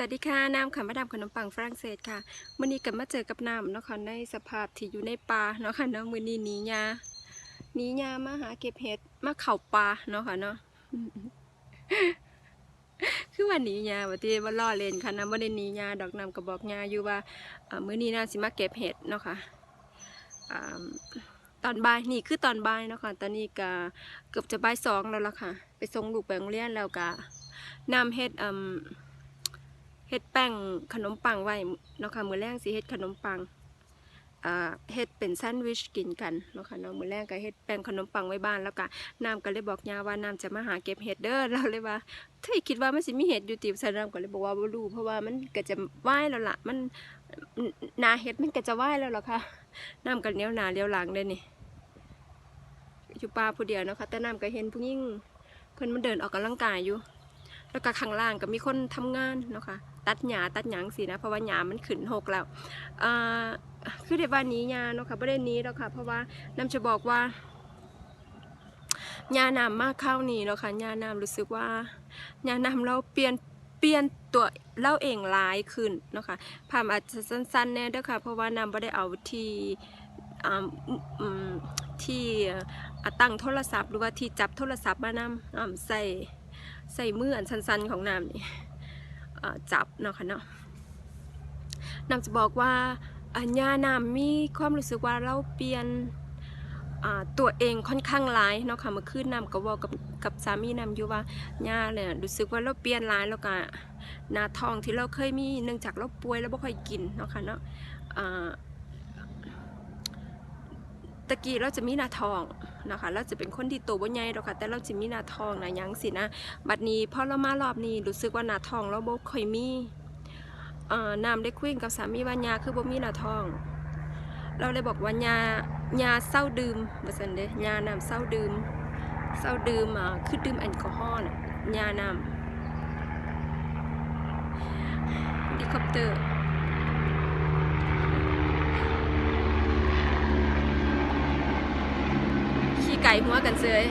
สวัสดีค่ะน้ำค่ะมาดามขนมปังฝรั่งเศสค่ะมื่อนี้กันมาเจอกับน้ำเนาะค่ะในสภาพที่อยู่ในป่าเนาะค่ะเนาะมื่อนี้หนียาหนียามาหาเก็บเห็ดมาเข่าป่าเนาะค่ะเนาะคือว่าหนียาว่าที่ว่าล่อเล่นค่ะน้ำว่าได้หนียาดอกน้ำก็บอกยาอยู่ว่ามื้อนี้น่าสิมาเก็บเห็ดเนาะค่ะตอนบ่ายนี่คือตอนบ่ายเนาะค่ะตอนนี้ก็เกือบจะบ่ายสองแล้วล่ะค่ะ ไปส่งลูกไปโรงเรียนแล้วก็นำเห็ดอืม เฮ็ดแป้งขนมปังไว้เนาะค่ะมื้อแรกสิเฮ็ดขนมปังอ่าเฮ็ดเป็นแซนด์วิชกินกันเนาะค่ะเนาะมื้อแรกก็เฮ็ดแป้งขนมปังไว้บ้านแล้วก็น้ำก็เลยบอกย่าว่าน้ำจะมาหาเก็บเห็ดเด้อเราเลยว่าเฮ้ยคิดว่ามันสิมีเห็ดอยู่ติบใส่น้ำก็เลยบอกว่าบ่รู้เพราะว่ามันก็จะว่ายแล้วล่ะมันนาเห็ดมันก็จะว่ายแล้วล่ะค่ะน้ำก็เลี้ยวหน้าเลี้ยวหลังเลยนี่อยู่ป่าผู้เดียวเนาะค่ะแต่น้ำก็เห็นผู้หญิงเพิ่นมันเดินออกกำลังกายอยู่ แล้วก็ข้างล่างก็มีคนทำงานเนาะค่ะตัดหญ้าตัดหยังสินะเพราะว่าหญ้ามันขึ้นหกแล้วอ่าคือในวันนี้หญ้าเนาะค่ะไม่ได้หนี้แล้วค่ะ เพราะว่าน้ำจะบอกว่าหญ้าน้ำมากเข้านี่เนาะค่ะหญ้าน้ำรู้สึกว่าหญ้าน้ำเราเปลี่ยนเปลี่ยนตัวเล่าเองหลายขึ้นเนาะค่ะภาพอาจจะสั้นๆแน่เด้อค่ะ เพราะว่าน้ำไม่ได้เอาที่ที่ตั้งโทรศัพท์หรือว่าที่จับโทรศัพท์มานำใส่ ใส่มืออันสั้นๆของน้ำนี่จับเนาะค่ะเนาะน้ำจะบอกว่าอัญญาน้ำมีความรู้สึกว่าเราเปลี่ยนตัวเองค่อนข้างหลายเนาะค่ะเมื่อคืนน้ำก็บอกกับกับสามีน้ำอยู่ว่าย่าเนี่ยรู้สึกว่าเราเปลี่ยนหลายแล้วก็หน้าท้องที่เราเคยมีเนื่องจากเราป่วยแล้วไม่ค่อยกินเนาะค่ะเนาะตะกี้เราจะมีหน้าท้อง นะคะเราจะเป็นคนที่โตบ่ใหญ่หรอกค่ะแต่เราจะมีหน้าทองนะยังสินะบัดนี้พอเรามารอบนี้รู้สึกว่าหน้าทองเราบ่ค่อยมีน้ำได้คุยกับสามีว่ายาคือบ่มีหน้าทอง เราเลยบอกว่ายายาเศร้าดื่มว่าซั่นเด้ยาน้ำเศร้าดื่มเศร้าดื่มอ่าคือดื่มแอลกอฮอล์ยาน้ำเฮลิคอปเตอร์ ไก่หัวกันเซย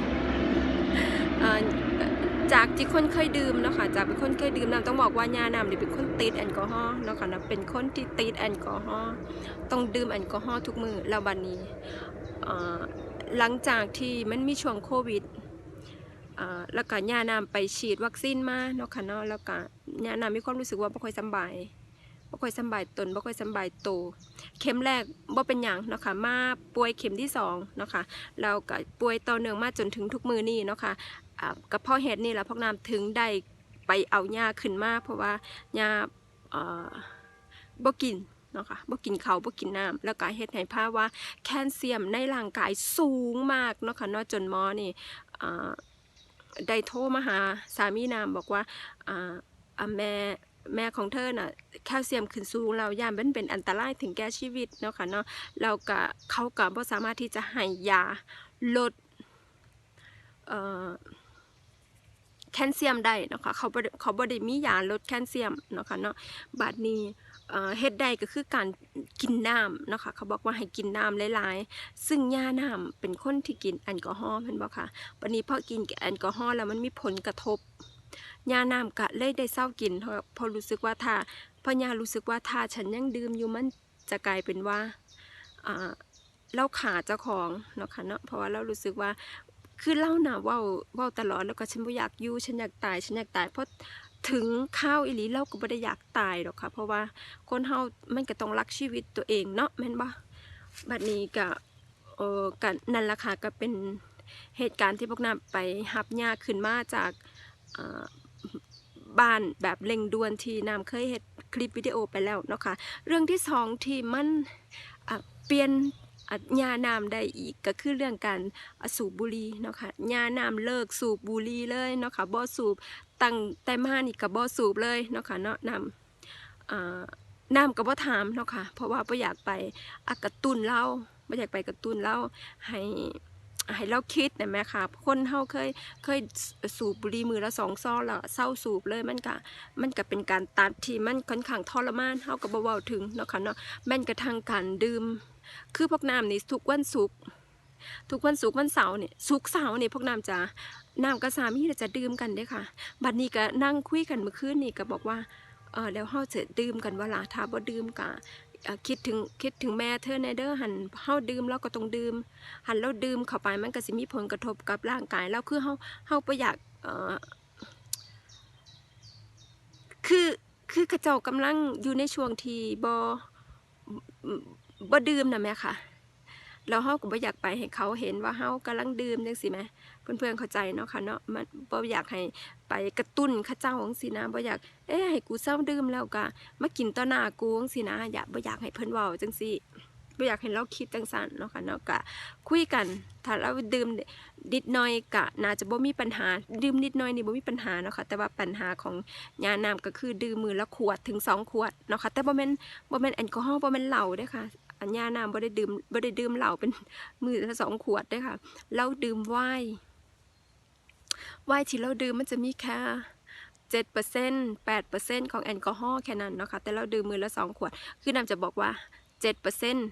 จากที่คนเคยดื่มเนาะค่ะจากเป็นคนเคยดื่มน้ำต้องบอกว่ายาน้ำเนี่ยวเป็นคนติดแอลกอฮอล์เนาะค่ะนะเป็นคนที่ติดแอลกอฮอล์ต้องดื่มแอลกอฮอล์ทุกมือแล้วบัดนนี้หลังจากที่มันมีช่วงโควิดแล้วก็ยาน้ำไปฉีดวัคซีนมาเนาะค่ะเนาะแล้วก็ยาน้ำมีความรู้สึกว่าบ่ค่อยสบาย บ่ค่อยสบายตนบ่ค่อยสบายโตเข็มแรกบ่เป็นหยังเนาะค่ะมาป่วยเข็มที่สองเนาะค่ะเราก็ป่วยต่อเนื่องมาจนถึงทุกมือนี่เนาะค่ะอ่ากับพ่อเหตุนี่แหละพวกน้ำถึงได้ไปเอาหญ้าขึ้นมาเพราะว่าหญ้าบ่กินเนาะค่ะบ่กินเขาบ่กินน้ำแล้วก็เฮ็ดให้ภาพว่าแคลเซียมในร่างกายสูงมากเนาะค่ะเนาะจนหมอนี่ได้โทรมาหาสามีนามบอกว่าอ่าอ่าแม่ แม่ของเธอน่ะแคลเซียมขึ้นสูงแล้วย่านมันเป็นอันตรายถึงแก่ชีวิตเนาะค่ะเนาะเราก็เขาก็บ่สามารถที่จะให้ยาลดแคลเซียมได้เนาะค่ะเขาเขาบ่ได้มียาลดแคลเซียมเนาะค่ะเนาะบัดนี้เฮ็ดได้ก็คือการกินน้ำเนาะค่ะเขาบอกว่าให้กินน้ำหลายๆ ซึ่งยาน้ำเป็นคนที่กินแอลกอฮอล์เห็นบ่ค่ะบัดนี้พอกินแอลกอฮอล์แล้วมันมีผลกระทบ ยาน้ำก็เลยได้เศร้ากินเพราะเพอรู้สึกว่าถ้าพอยารู้สึกว่าถ้าฉันยังดื่มอยู่มันจะกลายเป็นว่าอ่าเราขาดเจ้าของเนาะค่ะเนาะเพราะว่าเรารู้สึกว่าคือเล่าหนาว่าว่าตลอดแล้วก็ฉันไม่อยากอยู่ฉันอยากตายฉันอยากตายเพราะถึงข้าวอิลีเราก็ไม่ได้อยากตายหรอกค่ะ เพราะว่าคนเฮามันก็ต้องรักชีวิตตัวเองเนาะแม่นบ่บัดนี้ก็เออกันนั่นละค่ะก็เป็นเหตุการณ์ที่พวกน้าไปหับยาขึ้นมาจาก บ้านแบบเร่งด่วนที่น้ำเคยเห็นคลิปวิดีโอไปแล้วเนาะค่ะเรื่องที่สองที่มันเปลี่ยนอะยาน้ำได้อีกก็คือเรื่องการสูบบุหรี่เนาะค่ะยาน้ำเลิกสูบบุหรี่เลยเนาะค่ะบ่สูบตั้งแต่มานี่ก็บ่สูบเลยเนาะค่ะเนาะน้ำน้ำก็บ่ถามเนาะค่ะเพราะว่าบ่อยากไปอะกระตุ้นเราบ่อยากไปกระตุ้นเราให้ ให้เราคิดนะแม่ค่ะ คนเฮาเคยเคยสูบบุหรี่มือละสองซองแล้วเศร้าสูบเลยมันก็มันก็เป็นการตัดที่มันค่อนข้างทรมานเฮาก็บ่เว้าถึงเนาะค่ะเนาะแม่นกระทั่งการดื่ม คือพวกน้ำนี่ทุกวันศุกร์ทุกวันศุกร์วันเสาร์เนี่ยศุกร์เสาร์เนี่ยพวกน้ำจะน้ำกับสามี่จะดื่มกันเด้ค่ะ บัดนี้ก็นั่งคุยกันเมื่อคืนนี่ก็บอกว่าเออแล้วเฮาจะดื่มกันเว่าล่ะถ้าบ่ดื่มก็เอ่อ คิดถึงคิดถึงแม่เธอในเด้อหันเฮาดื่มเราก็ต้องดื่มหันเราดื่มเข้าไปมันก็สิมีผลกระทบกับร่างกายเราคือเฮาเฮาบ่อยากคือคือเขาเจ้ากำลังอยู่ในช่วงที่บ่บ่ดื่มนะแม่ค่ะแล้วเฮาก็บ่อยากไปให้เขาเห็นว่าเฮากำลังดื่มจังซี่แหม เพื่อนๆเข้าใจเนาะค่ะเนาะมันบ่อยากให้ไปกระตุ้นเขาเจ้าจังซี่นะบ่อยากเอ๊ะให้กูเศร้าดื่มแล้วก็มากินต่อหน้ากูจังซี่นะอยากบ่อยากให้เพิ่นเว้าจังซี่บ่อยากให้เราคิดจังซั่นเนาะค่ะเนาะก็คุยกัน ถ้าเราดื่มนิดหน่อยก็น่าจะบ่มีปัญหา ดื่มนิดหน่อยนี่บ่มีปัญหาเนาะค่ะแต่ว่าปัญหาของยาน้ำก็คือดื่มมือละขวดถึงสองขวดเนาะค่ะแต่บ่แม่นบ่แม่นแอลกอฮอล์บ่แม่นเหล้าเด้อค่ะอันยาน้ำบ่ได้ดื่มบ่ได้ดื่มเหล้าเป็นมือละสองขวดเด้อค่ะ เราดื่มไวน์ ไวน์ที่เราดื่มมันจะมีแค่เจ็ดเปอร์เซ็นต์แปดเปอร์เซ็นต์ของแอลกอฮอล์แค่นั้นเนาะคะแต่เราดื่มมือละสองขวด คือน้ำจะบอกว่าเจ็ดเปอร์เซ็นต์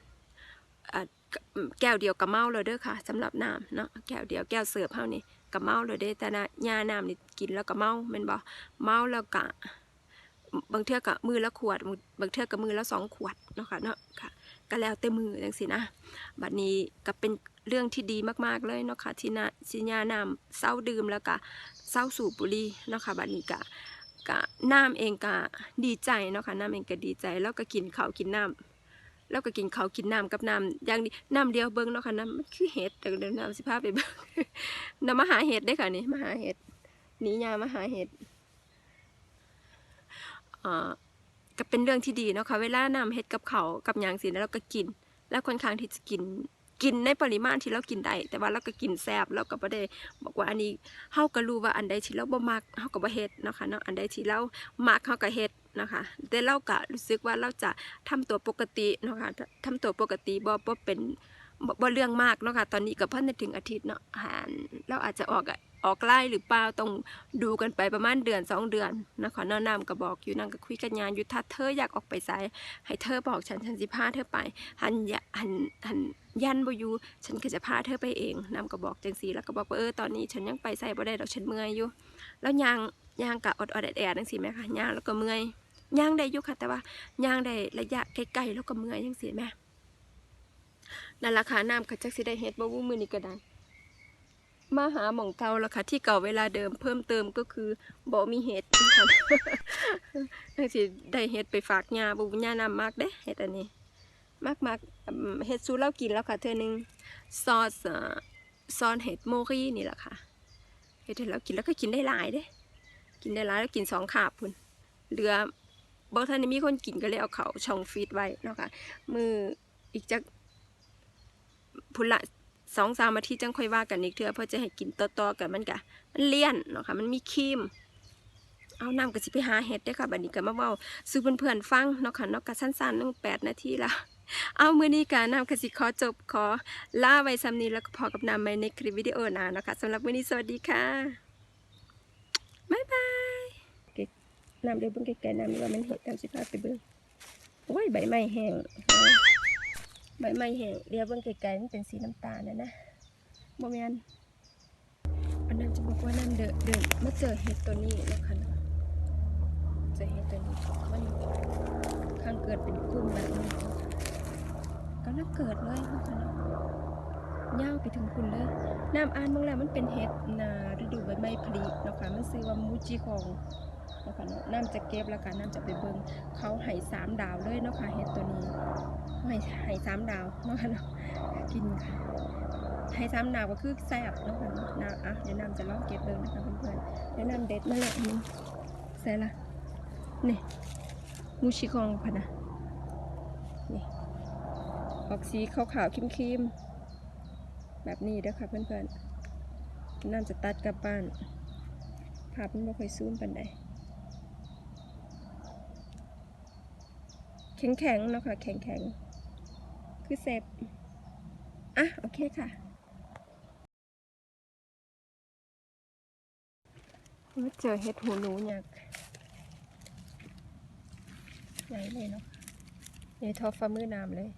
แก้วเดียวกับเมาเลยเด้อค่ะสำหรับน้ำเนาะแก้วเดียวแก้วเสือเท่านี้กับเมาเลยเด้แต่นะยาน้ำนี่กินแล้วก็เมาม่นบ่เมาแล้วก็บางเทื่อก็มือละขวด บางเทื่อก็มือละสองขวดเนาะค่ะเนาะค่ะก็แล้วแต่มือจังสินะบัดนี้ก็เป็น เรื่องที่ดีมากๆเลยเนาะค่ะที่นะที่ยานำเศร้าดื่มแล้วก็เศร้าสูบบุหรี่เนาะค่ะบัดนี้กะกะน้ำเองกะดีใจเนาะค่ะน้ำเองก็ดีใจแล้วก็กินข้าวกินน้ำแล้วก็กินข้าวกินน้ำกับน้ำอย่างนี้น้ำเดียวเบิ้งเนาะค่ะน้ำมันคือเห็ดแต่เดี๋ยวน้ำสิพาไปเบิ้งน้ำมาหาเห็ดได้ค่ะนี่มาหาเห็ดหนียามาหาเห็ดอ่าก็เป็นเรื่องที่ดีเนาะค่ะเวลาน้ำเห็ดกับเขากับยางสิแล้วเราก็กิน แล้วค่อนข้างที่จะกิน กินในปริมาณที่เรากินได้แต่ว่าเราก็กินแซบเราก็บ่ได้บอกว่าอันนี้เฮาก็รู้ว่าอันใดที่เราบ่มักเฮาก็บ่เฮ็ดนะคะเนาะอันใดที่เรามักเฮาก็เฮ็ดนะคะแต่เราก็รู้สึกว่าเราจะทำตัวปกตินะคะทำตัวปกติบ่บ่เป็นบ่เรื่องมากเนาะค่ะตอนนี้ก็เพิ่นถึงอาทิตย์เนาะหารเราอาจจะออก ออกไล่หรือเปล่าต้องดูกันไปประมาณเดือนสองเดือนนะคะเนาะนำก็บอกอยู่นั่งก็คุยกันงานอยู่ถ้าเธออยากออกไปไสให้เธอบอกฉันฉันสิพาเธอไปหันยหันหันยันบอยู่ฉันก็จะพาเธอไปเองน้ำก็บอกจังสีแล้วก็บอกว่าเออตอนนี้ฉันยังไปใส่บ่ได้ดอกฉันเมื่อยอยู่ แล้วยางยางกะอดอดแอดแอดจังสีไหมคะยางแล้วก็เมื่อยยางได้อยู่ค่ะแต่ว่ายางได้ระยะใกลๆแล้วก็เมื่อยจังสีแม่นั่นราคาน้ำก็จักสิได้เฮ็ดบ่วู้มือนี้ก็ได้ มาหาหม่องเก่าแล้วค่ะ ที่เก่าเวลาเดิมเพิ่มเติมก็คือบ่มีเห็ดค่ะจังสิได้เฮ็ดไปฝากยาบ่ยานำมากเด้เฮ็ดอันนี้มากมากเฮ็ดซูเรากินแล้วค่ะเธอหนึ่งซอสซอสเห็ดโมรีนี่แหละค่ะเฮ็ดให้เรากินแล้วก็กินได้หลายเด้ กินได้หลายแล้วกินสองขาบพุ่นเหลือบ่ทันได้มีคนกินก็เลยเอาเขาช่องฟีดไว้เนาะค่ะมืออีกจักพุ่นละ สองสามอาทิตย์จังค่อยว่ากันอีกเทื่อเพื่อจะให้กินต่อๆกันมันกะมันเลี่ยนเนาะค่ะมันมีครีมเอาน้ำก็สิไปหาเห็ดได้อค่ะบัดนี้ก็มาเว้าสู่เพื่อนๆฟังเนาะค่ะเนาะก็สั้นๆนึงแปดนาทีละเอามือนี้การนำกสิขอจบขอล่าไว้ซ้ำนี้แล้วก็พอกับนำไปในคลิปวิดีโอหน้านะคะสำหรับมือนี้สวัสดีค่ะบ๊ายบายเก็บน้ำเดี๋ยวเบิ่งไกลๆน้ำว่ามันเห็ดน้ำสิพาไปเบิ่งโอ้ยใบไม้แห้ง ใบไม้แห้งเดี๋ยวเบิ่งไกลๆมันเป็นสีน้ำตาลนะนะโมเมนอันนั้นจะบอกว่าน้ำเดินเดินมาเจอเห็ดตัวนี้นะคะเนาะเจอเห็ดตัวนี้มันข้างเกิดเป็นกลุ่มแบบนี้ก็น่าเกิดเลยค่ะเนาะย่าวไปถึงคุณเลยน้ำอ่านเมื่อแล้วมันเป็นเห็ดนาฤดูใบไม้ผลิเนาะค่ะมันซื้อว่ามูจิของเนาะค่ะเนาะน้ำจะเก็บแล้วกันน้ำจะไปเบิ่งเขาให้สามดาวเลยเนาะค่ะเห็ดตัวนี้เขาให้ให้สามดาวเนาะค่ะเนาะกินค่ะให้สามดาวก็คือแซ่บเนาะค่ะเนาะน้ำอะเดี๋ยวน้ำจะลองเก็บเบิ่งนะคะเพื่อนๆเดี๋ยวน้ำเด็ดมาแล้วอันนี้ใส่ละนี่มูชิคองพะนะนี่ออกสีขาวๆครีมๆแบบนี้เด้อค่ะเพื่อนๆน่าจะตัดกลับบ้านภาพมันไม่ค่อยซูมปันใด แข็งๆเนาะค่ะ แข็งๆคือเซฟอะ โอเคค่ะมาเจอเห็ดหูหนูอยากใหญ่เลยเนาะในี่ทอฟ้ามือน้ำเลย